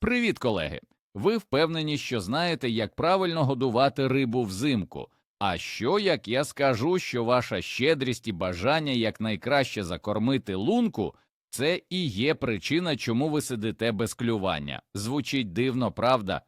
Привіт, колеги! Ви впевнені, що знаєте, як правильно годувати рибу взимку. А що як я скажу, що ваша щедрість і бажання якнайкраще закормити лунку це і є причина, чому ви сидите без клювання. Звучить дивно, правда?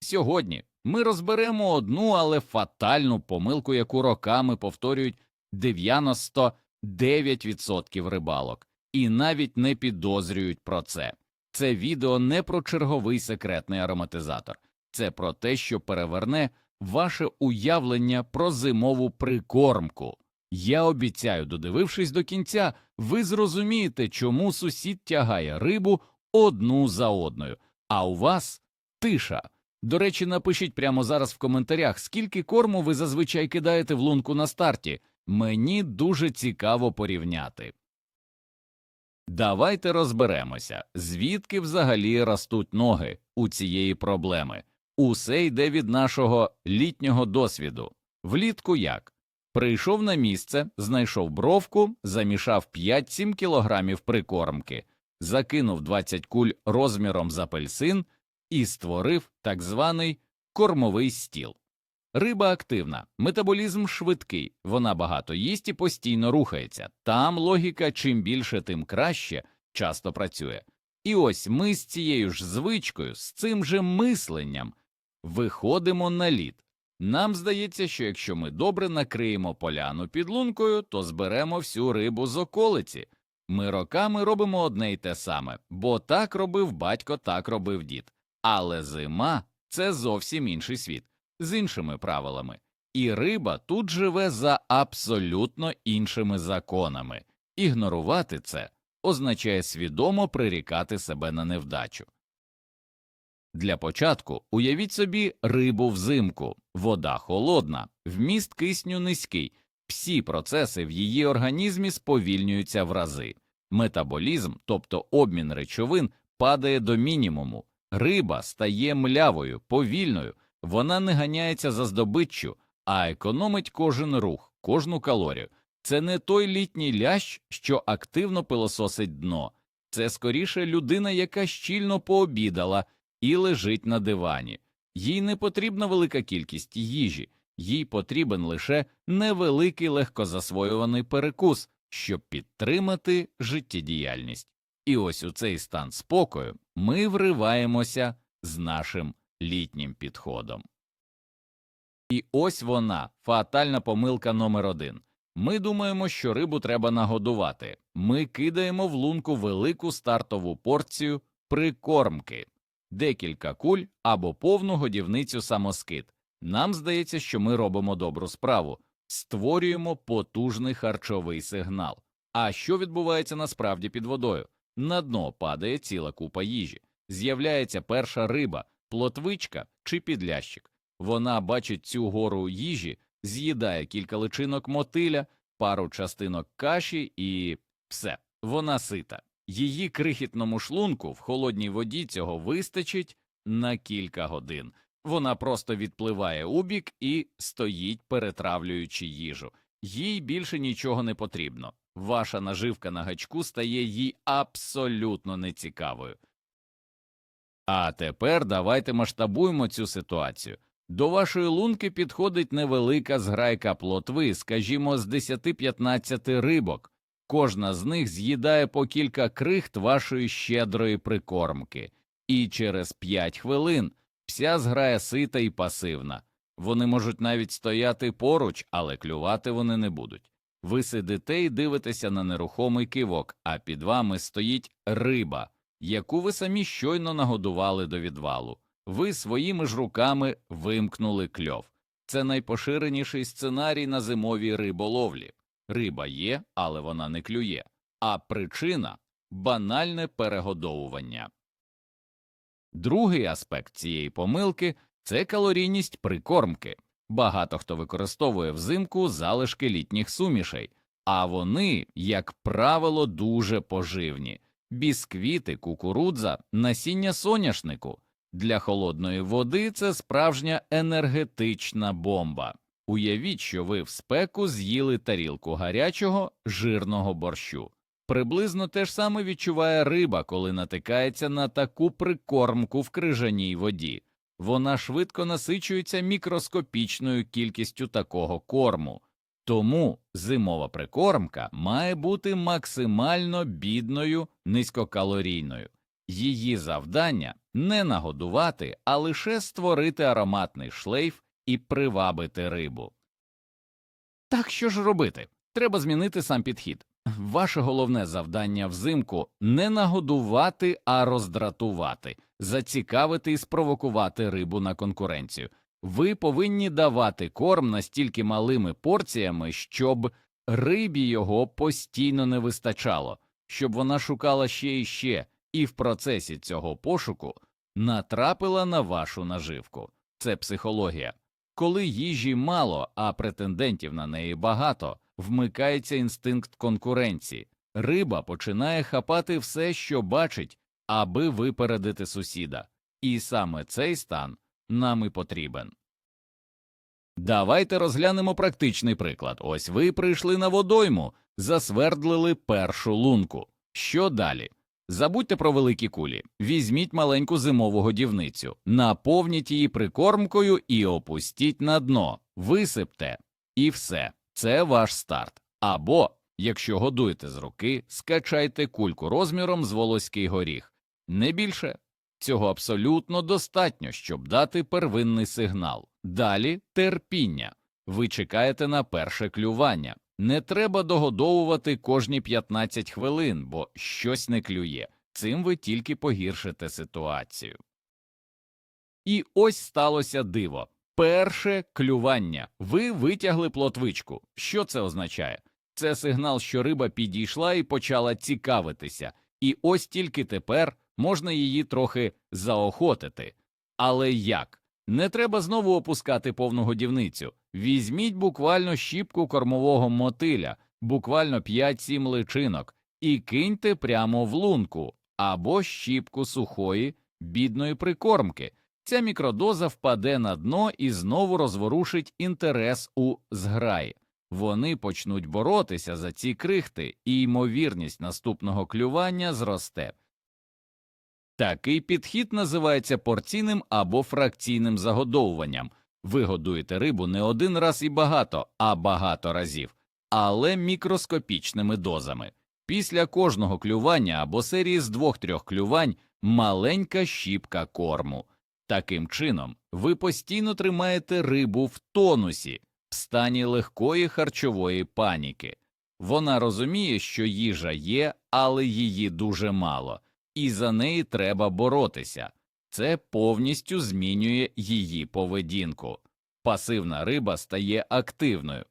Сьогодні ми розберемо одну, але фатальну помилку, яку роками повторюють 99% рибалок, і навіть не підозрюють про це. Це відео не про черговий секретний ароматизатор, це про те, що переверне ваше уявлення про зимову прикормку. Я обіцяю, додивившись до кінця, ви зрозумієте, чому сусід тягає рибу одну за одною, а у вас тиша. До речі, напишіть прямо зараз в коментарях, скільки корму ви зазвичай кидаєте в лунку на старті. Мені дуже цікаво порівняти. Давайте розберемося, звідки взагалі ростуть ноги у цієї проблеми. Усе йде від нашого літнього досвіду. Влітку як? Прийшов на місце, знайшов бровку, замішав 5-7 кілограмів прикормки, закинув 20 куль розміром з апельсин і створив так званий кормовий стіл. Риба активна, метаболізм швидкий, вона багато їсть і постійно рухається. Там логіка чим більше, тим краще часто працює. І ось ми з цією ж звичкою, з цим же мисленням виходимо на лід. Нам здається, що якщо ми добре накриємо поляну під лункою, то зберемо всю рибу з околиці. Ми роками робимо одне й те саме, бо так робив батько, так робив дід. Але зима це зовсім інший світ з іншими правилами, і риба тут живе за абсолютно іншими законами. Ігнорувати це означає свідомо прирікати себе на невдачу. Для початку уявіть собі рибу взимку, вода холодна, вміст кисню низький, всі процеси в її організмі сповільнюються в рази, метаболізм, тобто обмін речовин, падає до мінімуму, риба стає млявою, повільною, вона не ганяється за здобиччю, а економить кожен рух, кожну калорію. Це не той літній лящ, що активно пилососить дно, це скоріше людина, яка щільно пообідала і лежить на дивані. Їй не потрібна велика кількість їжі, їй потрібен лише невеликий легкозасвоюваний перекус, щоб підтримати життєдіяльність. І ось у цей стан спокою ми вриваємося з нашим літнім підходом. І ось вона, фатальна помилка номер один. Ми думаємо, що рибу треба нагодувати. Ми кидаємо в лунку велику стартову порцію прикормки, декілька куль або повну годівницю самоскид. Нам здається, що ми робимо добру справу, створюємо потужний харчовий сигнал. А що відбувається насправді під водою? На дно падає ціла купа їжі, з'являється перша риба, плотвичка чи підлящик. Вона бачить цю гору їжі, з'їдає кілька личинок мотиля, пару частинок каші і все, вона сита. Її крихітному шлунку в холодній воді цього вистачить на кілька годин. Вона просто відпливає у бік і стоїть, перетравлюючи їжу. Їй більше нічого не потрібно. Ваша наживка на гачку стає їй абсолютно нецікавою. А тепер давайте масштабуємо цю ситуацію. До вашої лунки підходить невелика зграйка плотви, скажімо, з 10-15 рибок. Кожна з них з'їдає по кілька крихт вашої щедрої прикормки, і через 5 хвилин вся зграя сита і пасивна. Вони можуть навіть стояти поруч, але клювати вони не будуть. Ви сидите і дивитеся на нерухомий кивок, а під вами стоїть риба, яку ви самі щойно нагодували до відвалу. Ви своїми ж руками вимкнули кльов. Це найпоширеніший сценарій на зимовій риболовлі. Риба є, але вона не клює. А причина банальне перегодовування. Другий аспект цієї помилки це калорійність прикормки. Багато хто використовує взимку залишки літніх сумішей, а вони, як правило, дуже поживні бісквіти, кукурудза, насіння соняшнику. Для холодної води це справжня енергетична бомба. Уявіть, що ви в спеку з'їли тарілку гарячого жирного борщу. Приблизно те ж саме відчуває риба, коли натикається на таку прикормку в крижаній воді. Вона швидко насичується мікроскопічною кількістю такого корму. Тому зимова прикормка має бути максимально бідною, низькокалорійною. Її завдання не нагодувати, а лише створити ароматний шлейф і привабити рибу. Так що ж робити? Треба змінити сам підхід. Ваше головне завдання взимку не нагодувати, а роздратувати, зацікавити і спровокувати рибу на конкуренцію. Ви повинні давати корм настільки малими порціями, щоб рибі його постійно не вистачало, щоб вона шукала ще і ще, і в процесі цього пошуку натрапила на вашу наживку. Це психологія. Коли їжі мало, а претендентів на неї багато, вмикається інстинкт конкуренції. Риба починає хапати все, що бачить, аби випередити сусіда. І саме цей стан нам і потрібен. Давайте розглянемо практичний приклад. Ось ви прийшли на водойму, засвердлили першу лунку. Що далі? Забудьте про великі кулі, візьміть маленьку зимову годівницю, наповніть її прикормкою і опустіть на дно, висипте, і все, це ваш старт. Або, якщо годуєте з руки, скачайте кульку розміром з волоський горіх. Не більше. Цього абсолютно достатньо, щоб дати первинний сигнал. Далі терпіння. Ви чекаєте на перше клювання. Не треба догодовувати кожні 15 хвилин, бо щось не клює. Цим ви тільки погіршите ситуацію. І ось сталося диво. Перше клювання. Ви витягли плотвичку. Що це означає? Це сигнал, що риба підійшла і почала цікавитися, і ось тільки тепер можна її трохи заохотити. Але як? Не треба знову опускати повну годівницю. Візьміть буквально щіпку кормового мотиля, буквально 5-7 личинок, і киньте прямо в лунку або щіпку сухої, бідної прикормки. Ця мікродоза впаде на дно і знову розворушить інтерес у зграї. Вони почнуть боротися за ці крихти, і ймовірність наступного клювання зросте. Такий підхід називається порційним або фракційним загодовуванням. Ви годуєте рибу не один раз і багато, а багато разів, але мікроскопічними дозами. Після кожного клювання або серії з двох-трьох клювань маленька щіпка корму. Таким чином, ви постійно тримаєте рибу в тонусі, в стані легкої харчової паніки. Вона розуміє, що їжа є, але її дуже мало, і за неї треба боротися. Це повністю змінює її поведінку. Пасивна риба стає активною.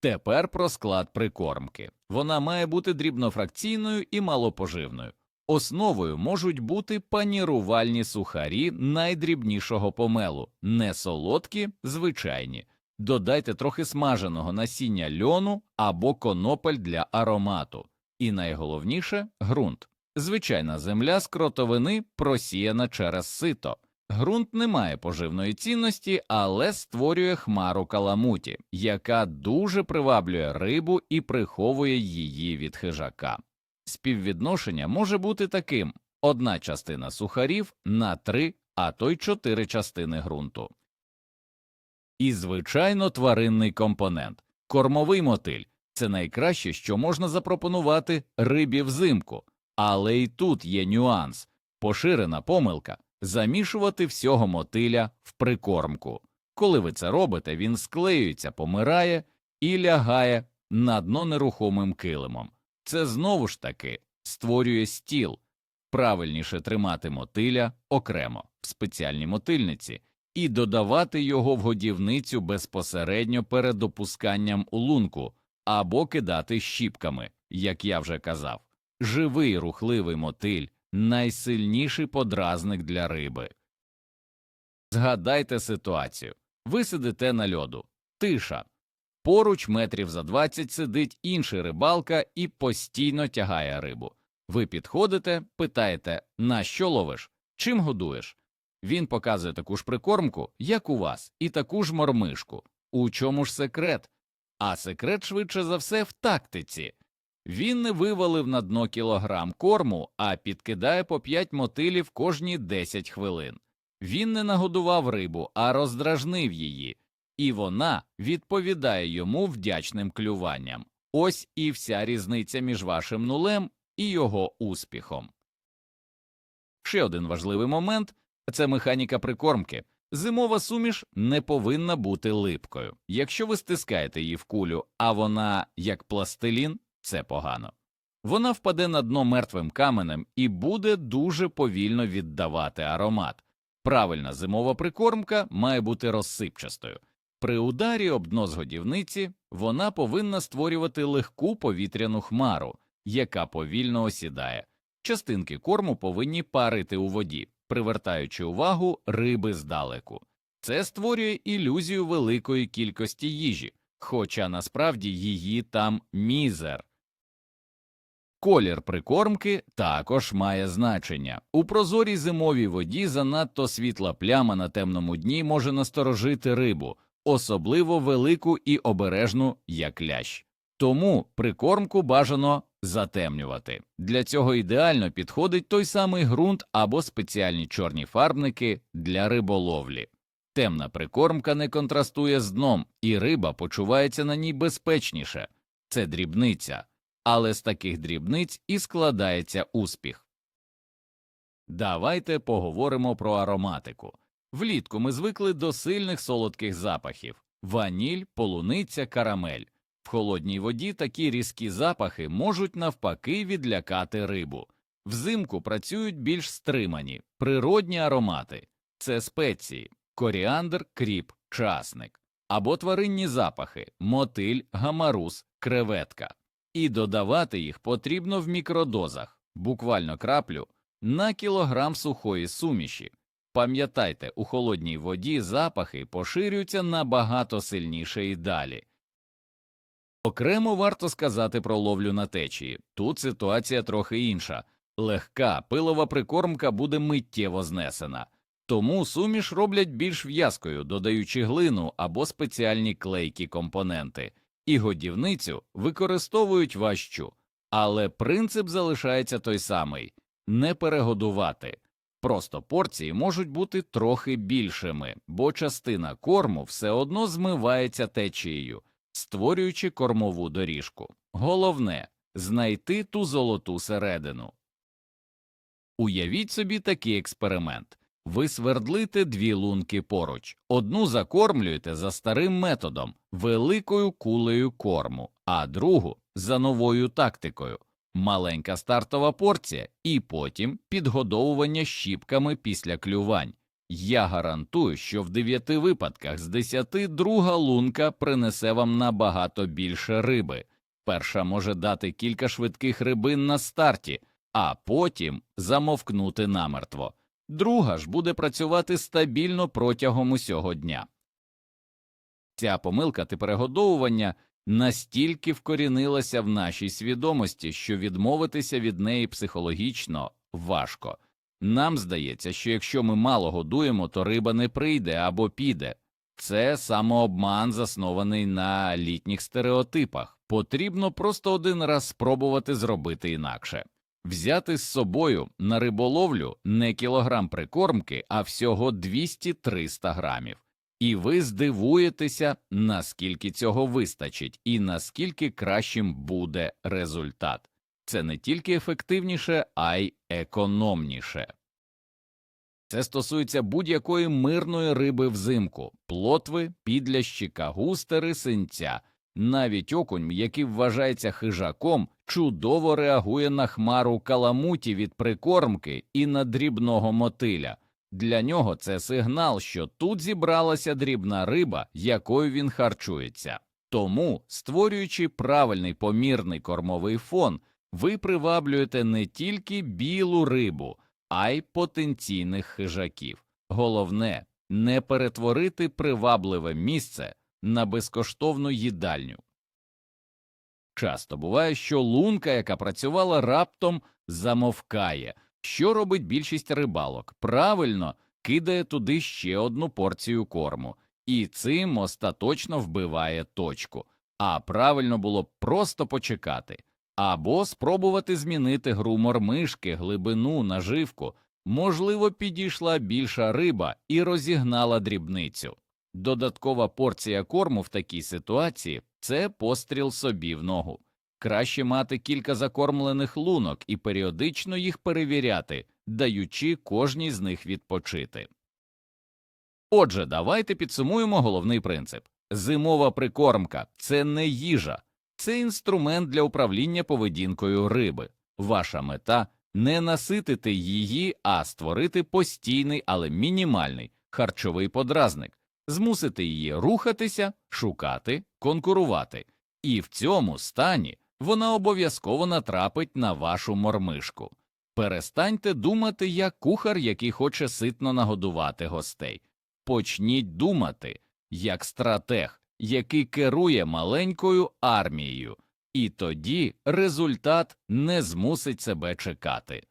Тепер про склад прикормки. Вона має бути дрібнофракційною і малопоживною. Основою можуть бути панірувальні сухарі найдрібнішого помелу, не солодкі, звичайні. Додайте трохи смаженого насіння льону або конопель для аромату. І найголовніше ґрунт. Звичайна земля з кротовини просіяна через сито. Ґрунт не має поживної цінності, але створює хмару каламуті, яка дуже приваблює рибу і приховує її від хижака. Співвідношення може бути таким: одна частина сухарів на три, а то й чотири частини ґрунту. І, звичайно, тваринний компонент кормовий мотиль це найкраще, що можна запропонувати рибі взимку. Але і тут є нюанс поширена помилка замішувати всього мотиля в прикормку. Коли ви це робите, він склеюється, помирає і лягає на дно нерухомим килимом. Це знову ж таки створює стіл, правильніше тримати мотиля окремо в спеціальній мотильниці і додавати його в годівницю безпосередньо перед опусканням у лунку або кидати щіпками, як я вже казав. Живий рухливий мотиль найсильніший подразник для риби. Згадайте ситуацію ви сидите на льоду, тиша. Поруч метрів за 20 сидить інший рибалка і постійно тягає рибу. Ви підходите, питаєте, на що ловиш, чим годуєш. Він показує таку ж прикормку, як у вас, і таку ж мормишку. У чому ж секрет? А секрет швидше за все в тактиці. Він не вивалив на дно кілограм корму, а підкидає по 5 мотилів кожні 10 хвилин. Він не нагодував рибу, а роздражнив її, і вона відповідає йому вдячним клюванням. Ось і вся різниця між вашим нулем і його успіхом. Ще один важливий момент це механіка прикормки. Зимова суміш не повинна бути липкою. Якщо ви стискаєте її в кулю, а вона як пластилін, це погано. Вона впаде на дно мертвим каменем і буде дуже повільно віддавати аромат. Правильна зимова прикормка має бути розсипчастою. При ударі об дно з годівниці вона повинна створювати легку повітряну хмару, яка повільно осідає. Частинки корму повинні парити у воді, привертаючи увагу риби здалеку. Це створює ілюзію великої кількості їжі, хоча насправді її там мізер. Колір прикормки також має значення. У прозорій зимовій воді занадто світла пляма на темному дні може насторожити рибу, особливо велику і обережну, як лящ. Тому прикормку бажано затемнювати. Для цього ідеально підходить той самий ґрунт або спеціальні чорні фарбники для риболовлі. Темна прикормка не контрастує з дном, і риба почувається на ній безпечніше. Це дрібниця, але з таких дрібниць і складається успіх. Давайте поговоримо про ароматику. Влітку ми звикли до сильних солодких запахів ваніль, полуниця, карамель. В холодній воді такі різкі запахи можуть навпаки відлякати рибу. Взимку працюють більш стримані, природні аромати це спеції, коріандр, кріп, часник або тваринні запахи, мотиль, гамарус, креветка. І додавати їх потрібно в мікродозах, буквально краплю, на кілограм сухої суміші. Пам'ятайте, у холодній воді запахи поширюються набагато сильніше і далі. Окремо варто сказати про ловлю на течії. Тут ситуація трохи інша. Легка пилова прикормка буде миттєво знесена, тому суміш роблять більш в'язкою, додаючи глину або спеціальні клейкі компоненти, і годівницю використовують важчу, але принцип залишається той самий не перегодувати. Просто порції можуть бути трохи більшими, бо частина корму все одно змивається течією, створюючи кормову доріжку. Головне знайти ту золоту середину. Уявіть собі такий експеримент. Ви свердлите дві лунки поруч, одну закормлюєте за старим методом, великою кулею корму, а другу за новою тактикою маленька стартова порція і потім підгодовування щіпками після клювань. Я гарантую, що в дев'яти випадках з десяти друга лунка принесе вам набагато більше риби. Перша може дати кілька швидких рибин на старті, а потім замовкнути намертво. Друга ж буде працювати стабільно протягом усього дня. Ця помилка перегодовування настільки вкорінилася в нашій свідомості, що відмовитися від неї психологічно важко. Нам здається, що якщо ми мало годуємо, то риба не прийде або піде. Це самообман, заснований на літніх стереотипах. Потрібно просто один раз спробувати зробити інакше. Взяти з собою на риболовлю не кілограм прикормки, а всього 200-300 грамів. І ви здивуєтеся, наскільки цього вистачить і наскільки кращим буде результат. Це не тільки ефективніше, а й економніше. Це стосується будь-якої мирної риби взимку плотви, підлящі, кагустери, синця. Навіть окунь, який вважається хижаком, чудово реагує на хмару каламуті від прикормки і на дрібного мотиля. Для нього це сигнал, що тут зібралася дрібна риба, якою він харчується. Тому, створюючи правильний помірний кормовий фон, ви приваблюєте не тільки білу рибу, а й потенційних хижаків. Головне не перетворити привабливе місце на безкоштовну їдальню. Часто буває, що лунка, яка працювала раптом, замовкає. Що робить більшість рибалок? Правильно кидає туди ще одну порцію корму, і цим остаточно вбиває точку. А правильно було просто почекати. або спробувати змінити гру мормишки, глибину, наживку. Можливо, підійшла більша риба і розігнала дрібницю. Додаткова порція корму в такій ситуації це постріл собі в ногу. Краще мати кілька закормлених лунок і періодично їх перевіряти, даючи кожній з них відпочити. Отже, давайте підсумуємо головний принцип зимова прикормка це не їжа, це інструмент для управління поведінкою риби. Ваша мета не наситити її, а створити постійний, але мінімальний харчовий подразник, змусити її рухатися, шукати, конкурувати. І в цьому стані вона обов'язково натрапить на вашу мормишку. Перестаньте думати як кухар, який хоче ситно нагодувати гостей. Почніть думати як стратег, який керує маленькою армією, і тоді результат не змусить себе чекати.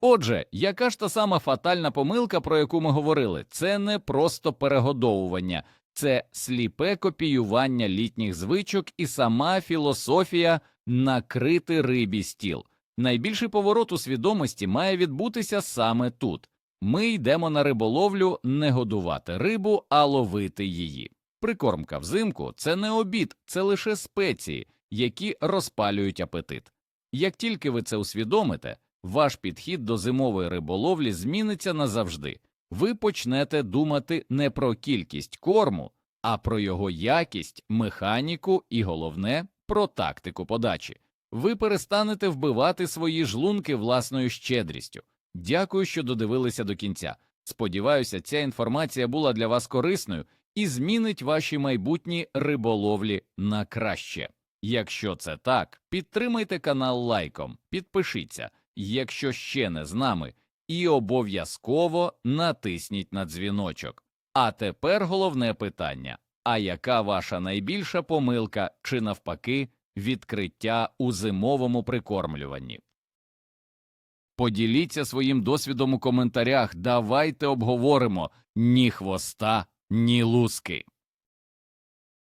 Отже, яка ж та сама фатальна помилка, про яку ми говорили, це не просто перегодовування, це сліпе копіювання літніх звичок і сама філософія накрити рибі стіл. Найбільший поворот у свідомості має відбутися саме тут. Ми йдемо на риболовлю не годувати рибу, а ловити її. Прикормка взимку це не обід, це лише спеції, які розпалюють апетит. Як тільки ви це усвідомите, ваш підхід до зимової риболовлі зміниться назавжди. Ви почнете думати не про кількість корму, а про його якість, механіку і головне про тактику подачі. Ви перестанете вбивати свої жлунки власною щедрістю. Дякую, що додивилися до кінця. Сподіваюся, ця інформація була для вас корисною і змінить ваші майбутні риболовлі на краще. Якщо це так, підтримайте канал лайком, підпишіться, якщо ще не з нами, і обов'язково натисніть на дзвіночок. А тепер головне питання: а яка ваша найбільша помилка чи навпаки відкриття у зимовому прикормлюванні? Поділіться своїм досвідом у коментарях. Давайте обговоримо ні хвоста, ні луски.